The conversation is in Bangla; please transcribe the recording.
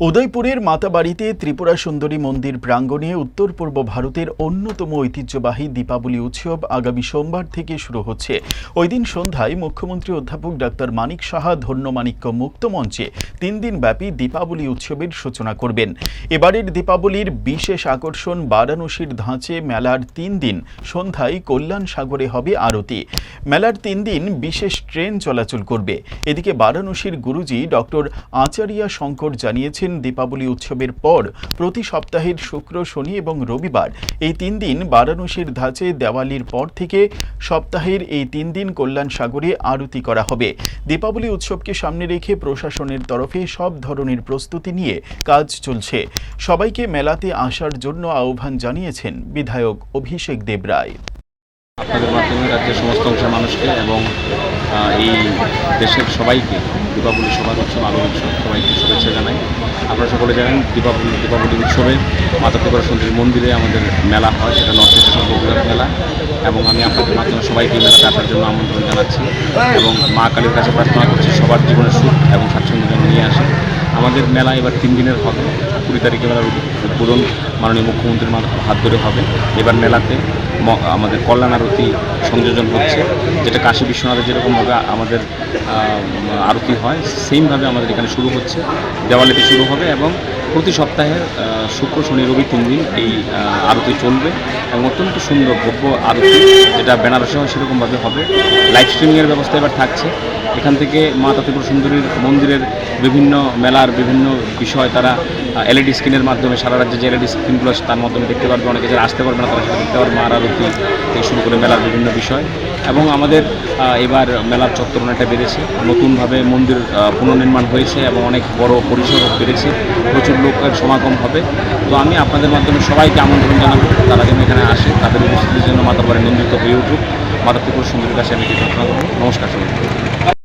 উদয়পুরের মাতাবাড়িতে ত্রিপুরা সুন্দরী মন্দির প্রাঙ্গণে উত্তর পূর্ব ভারতের অন্যতম ঐতিহ্যবাহী দীপাবলি উৎসব আগামী সোমবার থেকে শুরু হচ্ছে। ওই দিন সন্ধ্যায় মুখ্যমন্ত্রী অধ্যাপক ডাক্তার মানিক সাহা ধন্যমাণিক্য মুক্ত মঞ্চে তিন দিন ব্যাপী দীপাবলি উৎসবের সূচনা করবেন। এবারের দীপাবলির বিশেষ আকর্ষণ বারাণসীর ধাঁচে মেলার তিন দিন, সন্ধ্যায় কল্যাণ সাগরে হবে আরতি। মেলার তিন দিন বিশেষ ট্রেন চলাচল করবে। এদিকে বারাণসীর গুরুজি ডক্টর আচারিয়া শঙ্কর জানিয়েছেন দীপাবলি উৎসবের পর প্রতি সপ্তাহের শুক্র, শনি এবং রবিবার এই তিন দিন বারাণসীর ধাঁচে, দেওয়ালির পর থেকে সপ্তাহের এই তিন দিন কল্যাণ সাগরে আরতি করা হবে। দীপাবলি উৎসবকে সামনে রেখে প্রশাসনের তরফে সব ধরনের প্রস্তুতি নিয়ে কাজ চলছে। সবাইকে মেলাতে আসার জন্য আহ্বান জানিয়েছেন বিধায়ক অভিষেক দেবরায়। আপনাদের মাধ্যমে রাজ্যের সমস্ত অংশের মানুষকে এবং এই দেশের সবাইকে, দীপাবলি সবার উৎসব আলো উৎসব সবাইকে শুভেচ্ছা জানাই। আপনারা সকলে জানেন, দীপাবলি দীপাবলি উৎসবে মাতা ত্রিপুরা সুন্দরী মন্দিরে আমাদের মেলা হয়, সেটা নর্থ ইস্টের সর্ববৃহৎ মেলা। এবং আমি আপনাদের মাধ্যমে সবাইকে মেলাতে আসার জন্য আমন্ত্রণ জানাচ্ছি এবং মা কালীর কাছে প্রার্থনা করছি, সবার জীবনে সুখ এবং স্বাচ্ছন্দ্য যেন নিয়ে আসে। আমাদের মেলা এবার তিন দিনের হবে, কুড়ি তারিখে মেলার উদ্বোধন- মাননীয় মুখ্যমন্ত্রীর হাত ধরে হবে। এবার মেলাতে আমাদের কল্যাণ আরতি সংযোজন হচ্ছে, যেটা কাশী বিশ্বনাথে যেরকমভাবে আমাদের আরতি হয় সেইমভাবে আমাদের এখানে শুরু হচ্ছে। দেওয়ালিতে শুরু হবে এবং প্রতি সপ্তাহে শুক্র, শনি, রবি তিন দিন এই আরতি চলবে এবং অত্যন্ত সুন্দর ভব্য আরতি, যেটা বেনারসে হয় সেরকমভাবে হবে। লাইভ স্ট্রিমিংয়ের ব্যবস্থা এবার থাকছে। এখান থেকে মা ত্রিপুরা সুন্দরীর মন্দিরের বিভিন্ন মেলার বিভিন্ন বিষয় তারা এলইডি স্ক্রিনের মাধ্যমে সারা রাজ্যে যে এলইডি স্ক্রিনগুলো আছে তার মাধ্যমে দেখতে পারবে। অনেকে যারা আসতে পারবে না তারা সেটা দেখতে পারবে। মার আরতি থেকে শুরু করে মেলার বিভিন্ন বিষয়। এবং আমাদের এবার মেলার চত্বর অনেকটা বেড়েছে। নতুনভাবে মন্দির পুনর্নির্মাণ হয়েছে এবং অনেক বড় পরিসর বেড়েছে। প্রচুর লোকের সমাগম হবে। তো আমি আপনাদের মাধ্যমে সবাইকে আমন্ত্রণ জানাব। তারা যেন এখানে আসে, তাদের উপস্থিতির জন্য মাতাবারে নিন্দিত হয়ে উঠুক। মাতা ত্রিপুরা সুন্দরীর কাছে আমি প্রার্থনা নমস্কার সবাই